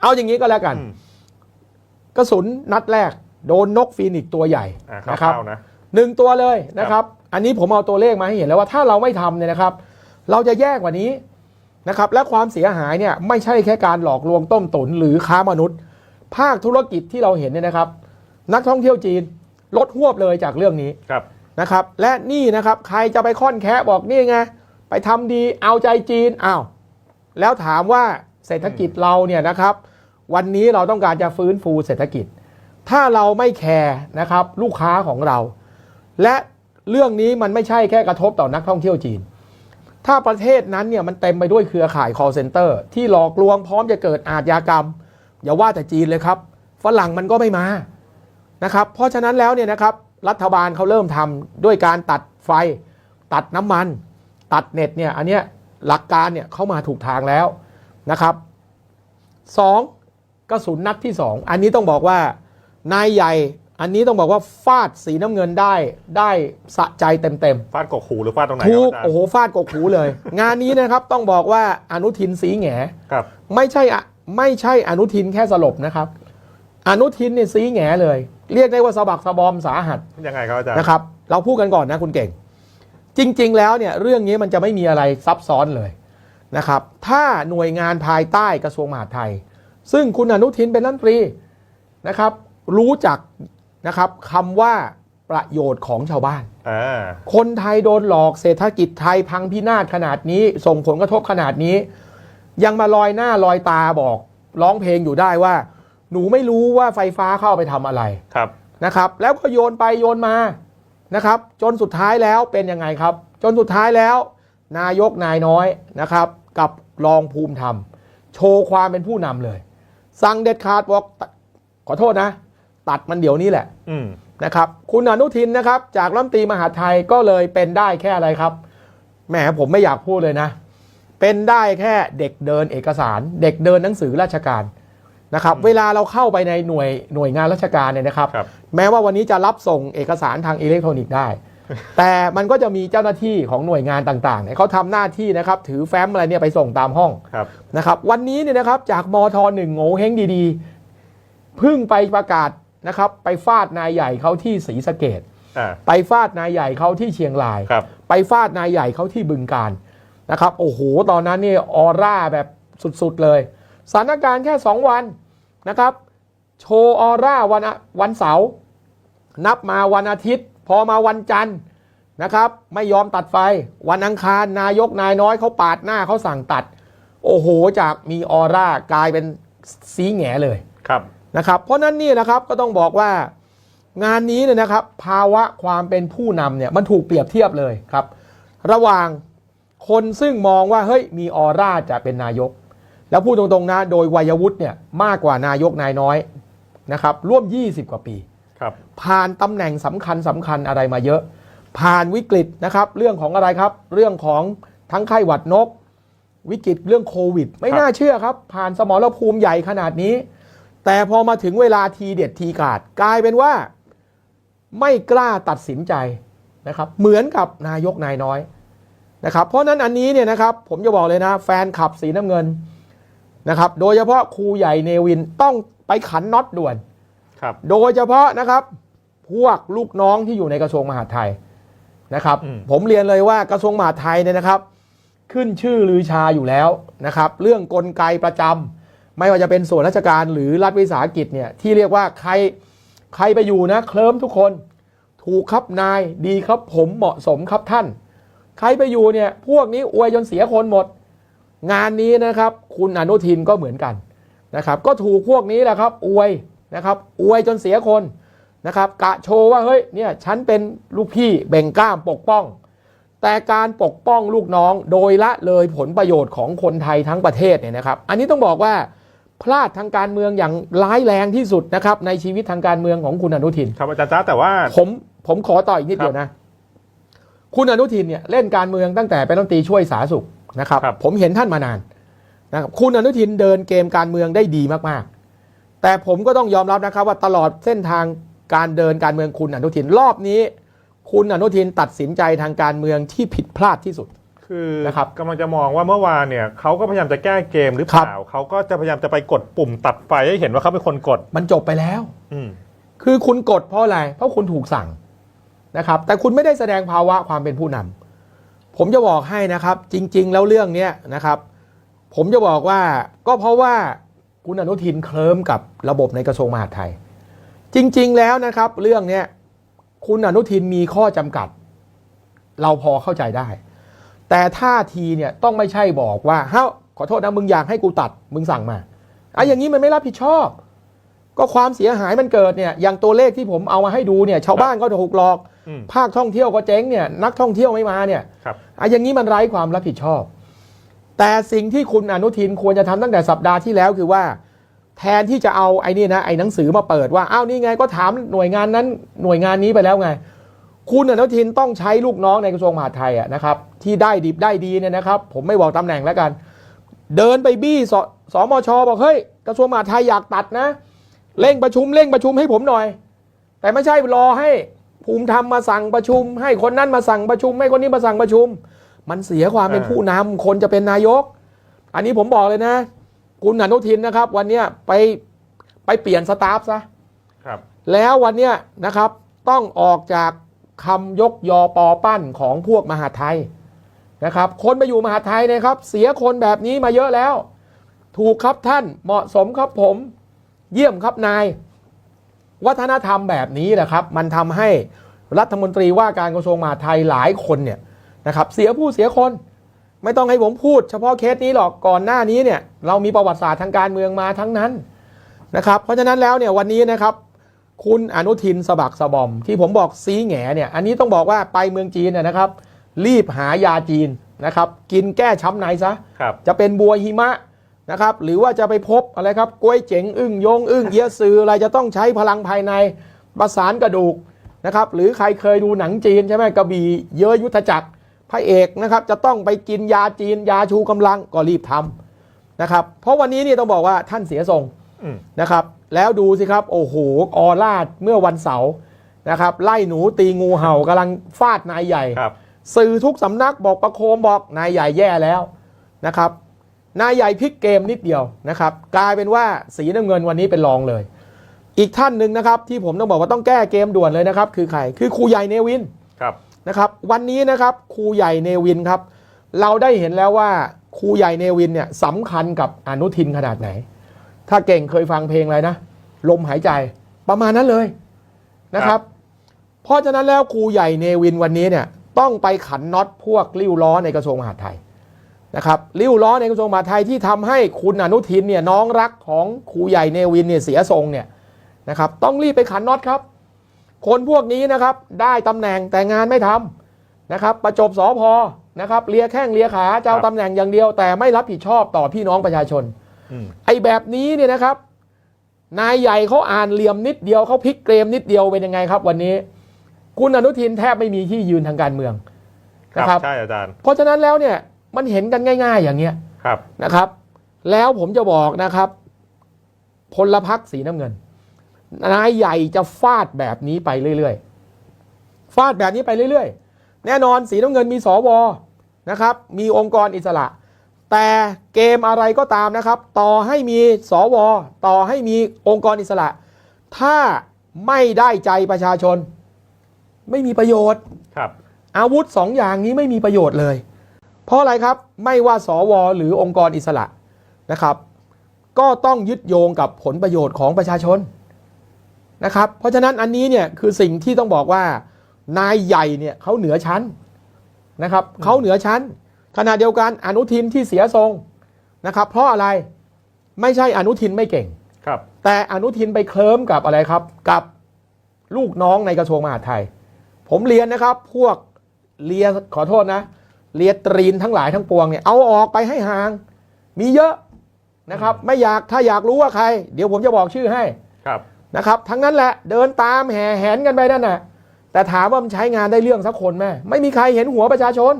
เอาอย่างนี้ก็แล้วกัน อืมกระสุนนัดแรก โดนนกฟีนิกซ์ตัวใหญ่อ่านะครับคร่าวๆนะ หนึ่งตัวเลยนะครับ อันนี้ผมเอาตัวเลขมาให้เห็นแล้วว่าถ้าเราไม่ทำเนี่ยนะครับ เราจะแย่กว่านี้นะครับ และความเสียหายเนี่ยไม่ใช่แค่การหลอกลวงต้มตุ๋นหรือค้ามนุษย์ ภาคธุรกิจที่เราเห็นเนี่ยนะครับ นักท่องเที่ยวจีนลดหวบเลยจากเรื่องนี้ครับ นะครับ และนี่นะครับใครจะไปค่อนแคะบอกนี่ไงไปทำดีเอาใจจีนอ้าวแล้วถามว่าเศรษฐกิจเราเนี่ยนะครับ วันนี้เราต้องการจะฟื้นฟูเศรษฐกิจ ถ้าเราไม่แคร์นะครับลูกค้าของเรา และเรื่องนี้มันไม่ใช่แค่กระทบต่อนักท่องเที่ยวจีน ถ้าประเทศนั้นเนี่ยมันเต็มไปด้วยเครือข่าย call center ที่หลอกลวงพร้อมจะเกิดอาชญากรรม อย่าว่าแต่จีนเลยครับ ฝรั่งมันก็ไม่มานะครับ เพราะฉะนั้นแล้วเนี่ยนะครับรัฐบาลเขาเริ่มทำด้วยการตัดไฟ ตัดน้ำมัน ตัดเน็ตเนี่ยอันเนี้ยหลักการเนี่ยเข้ามาถูกทางแล้วนะครับสอง กระสุนนัดที่สองอันนี้ต้องบอกว่านายใหญ่ อันนี้ต้องบอกว่าฟาดสีน้ำเงินได้ได้สะใจเต็มๆฟาดกกหูหรือฟาดตรงไหนคถูรับกอาจารย์โอ้โหฟาดกกหูเลย งานนี้นะครับต้องบอกว่าอนุทินสีแหงครับ ไม่ใช่อะไม่ใช่อนุทินแค่สลบนะครับ อนุทินเนี่ยสีแหงเลย เรียกได้ว่าสะบักสะบอมสาหัสยังไงครับอาจารย์นะครับเราพูดกันก่อนนะคุณเก่ง จริง ๆ แล้วเนี่ยเรื่องนี้มันจะไม่มีอะไรซับซ้อนเลยนะครับ ถ้าหน่วยงานภายใต้กระทรวงมหาดไทย ซึ่งคุณอนุทินเป็นรัฐมนตรีนะครับ รู้จักนะครับคำว่าประโยชน์ของชาวบ้าน อ่า คนไทยโดนหลอกเศรษฐกิจไทยพังพินาศขนาดนี้ ส่งผลกระทบขนาดนี้ ยังมาลอยหน้าลอยตาบอกร้องเพลงอยู่ได้ว่า หนูไม่รู้ว่าไฟฟ้าเข้าไปทำอะไรครับ นะครับ แล้วก็โยนไปโยนมานะครับ จนสุดท้ายแล้วเป็นยังไงครับ จนสุดท้ายแล้ว นายกนายน้อยนะครับ กับรองภูมิธรรม โชว์ความเป็นผู้นำเลย สั่งเด็ดขาดบอกขอโทษนะ ตัดมันเดี๋ยวนี้แหละอืมนะครับ คุณอนุทินนะครับ จากรัฐมนตรีมหาดไทยก็เลยเป็นได้แค่อะไรครับแหมผมไม่อยากพูดเลยนะ เป็นได้แค่เด็กเดินเอกสาร เด็กเดินหนังสือราชการนะครับ เวลาเราเข้าไปในหน่วยหน่วยงานราชการเนี่ยนะครับครับแม้ว่าวันนี้จะรับส่งเอกสารทางอิเล็กทรอนิกส์ได้ แต่มันก็จะมีเจ้าหน้าที่ของหน่วยงานต่างๆเนี่ยเขาทำหน้าที่นะครับถือแฟ้มอะไรเนี่ยไปส่งตามห้องครับนะครับ วันนี้เนี่ยนะครับจากมทหนึ่งโง่เฮงดีๆเพึ่งไปประกาศนะครับไปฟาดนายใหญ่เขาที่ศรีสะเกดอ่าไปฟาดนายใหญ่เขาที่เชียงรายครับไปฟาดนายใหญ่เขาที่บึงการนะครับโอ้โหตอนนั้นนี่ออร่าแบบสุดๆเลยสถานการณ์แค่ 2 วันนะครับ โชว์ออร่าวันอะวันเสาร์นับมาวันอาทิตย์พอมาวันจันทร์นะครับ ไม่ยอมตัดไฟ วันอังคารนายกนายน้อยเขาปาดหน้าเขาสั่งตัด โอ้โหจากมีออร่ากลายเป็นสีแหงเลยครับนะครับ เพราะนั้นนี่นะครับก็ต้องบอกว่างานนี้เนี่ยนะครับ ภาวะความเป็นผู้นำเนี่ยมันถูกเปรียบเทียบเลยครับ ระหว่างคนซึ่งมองว่าเฮ้ยมีออร่าจะเป็นนายก แล้วพูดตรงๆนะโดยวัยวุฒิเนี่ยมากกว่านายกนายน้อยนะครับร่วม 20 กว่าปีครับ ผ่านตำแหน่งสำคัญสำคัญอะไรมาเยอะ ผ่านวิกฤตนะครับ เรื่องของอะไรครับ เรื่องของทั้งไข้หวัดนก วิกฤตเรื่องโควิด ไม่น่าเชื่อครับ ผ่านสมรภูมิใหญ่ขนาดนี้ แต่พอมาถึงเวลาทีเด็ดทีขาดกลายเป็นว่า ไม่กล้าตัดสินใจนะครับ เหมือนกับนายกนายน้อยนะครับ เพราะฉะนั้นอันนี้เนี่ยนะครับ ผมจะบอกเลยนะ แฟนขับสีน้ำเงินนะครับ โดยเฉพาะครูใหญ่เนวินต้องไปขันน็อตด่วนครับโดยเฉพาะนะครับ พวกลูกน้องที่อยู่ในกระทรวงมหาดไทยนะครับอืมผมเรียนเลยว่ากระทรวงมหาดไทยเนี่ยนะครับ ขึ้นชื่อลือชาอยู่แล้วนะครับ เรื่องกลไกประจำไม่ว่าจะเป็นส่วนราชการหรือรัฐวิสาหกิจเนี่ยที่เรียกว่าใครใครไปอยู่นะเคลิ้มทุกคน ถูกครับนายดีครับผมเหมาะสมครับท่าน ใครไปอยู่เนี่ยพวกนี้อวยจนเสียคนหมด งานนี้นะครับคุณอนุทินก็เหมือนกันนะครับ ก็ถูกพวกนี้แหละครับอวยนะครับอวยจนเสียคน นะครับกะโชว์ว่าเฮ้ยเนี่ยฉันเป็นลูกพี่เบ่งกล้ามปกป้อง แต่การปกป้องลูกน้องโดยละเลยผลประโยชน์ของคนไทยทั้งประเทศเนี่ยนะครับ อันนี้ต้องบอกว่าพลาดทางการเมืองอย่างร้ายแรงที่สุดนะครับในชีวิตทางการเมืองของคุณอนุทิน ครับอาจารย์จ้าแต่ว่าผมผมขอต่ออีกนิดเดียวนะ คุณอนุทินเนี่ยเล่นการเมืองตั้งแต่เป็นรัฐมนตรีช่วยสาธารณสุขนะครับครับผมเห็นท่านมานานนะครับคุณอนุทินเดินเกมการเมืองได้ดีมากๆ แต่ผมก็ต้องยอมรับนะครับว่าตลอดเส้นทาง การเดินการเมืองคุณอนุทินรอบนี้ คุณอนุทินตัดสินใจทางการเมืองที่ผิดพลาดที่สุดคคือนะครับกำลังจะมองว่าเมื่อวานเนี่ยเขาก็พยายามจะแก้เกมหรือเปล่าเขาก็จะพยายามจะไปกดปุ่มตัดไฟให้เห็นว่าเขาเป็นคนกด มันจบไปแล้ว อืมคือคุณกดเพราะอะไรเพราะคุณถูกสั่งนะครับ แต่คุณไม่ได้แสดงภาวะความเป็นผู้นำผมจะบอกให้นะครับ จริง ๆ แล้วเรื่องเนี้ยนะครับ ผมจะบอกว่าก็เพราะว่าคุณอนุทินเคลิ้มกับระบบในกระทรวงมหาดไทย จริง ๆ แล้วนะครับ เรื่องเนี้ยคุณอนุทินมีข้อจำกัด เราพอเข้าใจได้ แต่ท่าทีเนี่ยต้องไม่ใช่บอกว่าเฮ้าขอโทษนะมึงอยากให้กูตัดมึงสั่งมาอะอย่างนี้มันไม่รับผิดชอบ ก็ความเสียหายมันเกิดเนี่ยอย่างตัวเลขที่ผมเอามาให้ดูเนี่ยชาวบ้านก็ถูกหลอก อืม ภาคท่องเที่ยวก็เจ๊งเนี่ยนักท่องเที่ยวไม่มาเนี่ยครับอะอย่างนี้มันไร้ความรับผิดชอบ แต่สิ่งที่คุณอนุทินควรจะทำตั้งแต่สัปดาห์ที่แล้วคือว่า แทนที่จะเอาไอ้นี่นะไอ้หนังสือมาเปิดว่าอ้าวนี่ไงก็ถามหน่วยงานนั้นหน่วยงานนี้ไปแล้วไง คุณอนุทินต้องใช้ลูกน้องในกระทรวงมหาดไทยอะนะครับที่ได้ดิบได้ดีเนี่ยนะครับ ผมไม่บอกตำแหน่งแล้วกัน เดินไปบี้สสมชบอกเฮ้ยกระทรวงมหาดไทยอยากตัดนะ เร่งประชุมเร่งประชุมให้ผมหน่อย แต่ไม่ใช่รอให้ภูมิธรรมมาสั่งประชุม ให้คนนั้นมาสั่งประชุม ให้คนนี้มาสั่งประชุม มันเสียความเป็นผู้นำคนจะเป็นนายก อันนี้ผมบอกเลยนะ คุณอนุทินนะครับ วันเนี้ยไปไปเปลี่ยนสตาฟซะครับ แล้ววันเนี้ยนะครับต้องออกจากคำยกยอปอปั้นของพวกมหาดไทยนะครับ คนไปอยู่มหาดไทยนะครับ เสียคนแบบนี้มาเยอะแล้ว ถูกครับท่านเหมาะสมครับผม เยี่ยมครับนาย วัฒนธรรมแบบนี้แหละครับ มันทำให้รัฐมนตรีว่าการกระทรวงมหาดไทยหลายคนเนี่ยนะครับ เสียผู้เสียคน ไม่ต้องให้ผมพูดเฉพาะเคสนี้หรอกก่อนหน้านี้เนี่ยเรามีประวัติศาสตร์ทางการเมืองมาทั้งนั้นนะครับ เพราะฉะนั้นแล้วเนี่ยวันนี้นะครับ คุณอนุทินสะบักสะบอม ที่ผมบอกซีแหงเนี่ยอันนี้ต้องบอกว่าไปเมืองจีนเนี่ยนะครับ รีบหายาจีนนะครับ กินแก้ช้ำในซะครับจะเป็นบัวหิมะนะครับ หรือว่าจะไปพบอะไรครับกล้วยเจ๋งอึ้งยงอึ้งเอียซืออะไรจะต้องใช้พลังภายในประสานกระดูกนะครับ หรือใครเคยดูหนังจีนใช่ไหมกระบี่เยอะยุทธจักร พระเอกนะครับจะต้องไปกินยาจีนยาชูกำลังก็รีบทำนะครับ เพราะวันนี้นี่ต้องบอกว่าท่านเสียทรงอืมนะครับ แล้วดูสิครับ โอ้โหออร่าเมื่อวันเสาร์นะครับไล่หนูตีงูเห่ากำลังฟาดนายใหญ่ครับสื่อทุกสำนักบอกประโคมบอกนายใหญ่แย่แล้วนะครับนายใหญ่พลิกเกมนิดเดียวนะครับกลายเป็นว่าสีน้ำเงินวันนี้เป็นรองเลย อีกท่านหนึ่งนะครับที่ผมต้องบอกว่าต้องแก้เกมด่วนเลยนะครับ คือใครคือครูใหญ่เนวินครับ นะครับวันนี้นะครับครูใหญ่เนวินครับ เราได้เห็นแล้วว่าครูใหญ่เนวินเนี่ยสำคัญกับอนุทินขนาดไหน ถ้าเก่งเคยฟังเพลงอะไรนะ ลมหายใจประมาณนั้นเลยนะครับ เพราะฉะนั้นแล้วครูใหญ่เนวินวันนี้เนี่ยต้องไปขันน็อตพวกริ้วล้อในกระทรวงมหาดไทยนะครับริ้วล้อในกระทรวงมหาดไทยที่ทำให้คุณอนุทินเนี่ยน้องรักของครูใหญ่เนวินเนี่ยเสียทรงเนี่ยนะครับต้องรีบไปขันน็อตครับ คนพวกนี้นะครับได้ตำแหน่งแต่งานไม่ทำนะครับ ประจบสอพอนะครับเลียแข้งเลียขาเจ้าครับตำแหน่งอย่างเดียว แต่ไม่รับผิดชอบต่อพี่น้องประชาชนอืมไอ้แบบนี้เนี่ยนะครับ นายใหญ่เขาอ่านเหลี่ยมนิดเดียวเขาพลิกเกมนิดเดียวเป็นยังไงครับ วันนี้ คุณอนุทินแทบไม่มีที่ยืนทางการเมืองครันะครับใช่อาจารย์เพราะฉะนั้นแล้วเนี่ยมันเห็นกันง่าย ๆ อย่างเงี้ยครับนะครับ แล้วผมจะบอกนะครับ พลพักสีน้ำเงิน นายใหญ่จะฟาดแบบนี้ไปเรื่อยๆ ฟาดแบบนี้ไปเรื่อยๆ แน่นอนสีน้ำเงินมีสวนะครับ มีองค์กรอิสระ แต่เกมอะไรก็ตามนะครับ ต่อให้มีสว ต่อให้มีองค์กรอิสระ ถ้าไม่ได้ใจประชาชน ไม่มีประโยชน์ครับอาวุธสองอย่างนี้ไม่มีประโยชน์เลย เพราะอะไรครับไม่ว่าสว หรือองค์กรอิสระนะครับ ก็ต้องยึดโยงกับผลประโยชน์ของประชาชน นะครับ เพราะฉะนั้นอันนี้เนี่ยคือสิ่งที่ต้องบอกว่านายใหญ่เนี่ยเขาเหนือชั้นนะครับเขาเหนือชั้นขณะเดียวกันอนุทินที่เสียทรงนะครับ เพราะอะไรไม่ใช่อนุทินไม่เก่งครับ แต่อนุทินไปเคลิ้มกับอะไรครับ กับลูกน้องในกระทรวงมหาดไทย ผมเรียนนะครับ พวกเรียขอโทษนะเรียตรีนทั้งหลายทั้งปวงเนี่ยเอาออกไปให้ห่าง มีเยอะนะครับ ไม่อยากถ้าอยากรู้ว่าใคร เดี๋ยวผมจะบอกชื่อให้ครับ นะครับ ทั้งนั้นแหละเดินตามแห่แหนกันไปนั่นน่ะแต่ถามว่ามันใช้งานได้เรื่องสักคนไหมไม่มีใครเห็นหัวประชาชน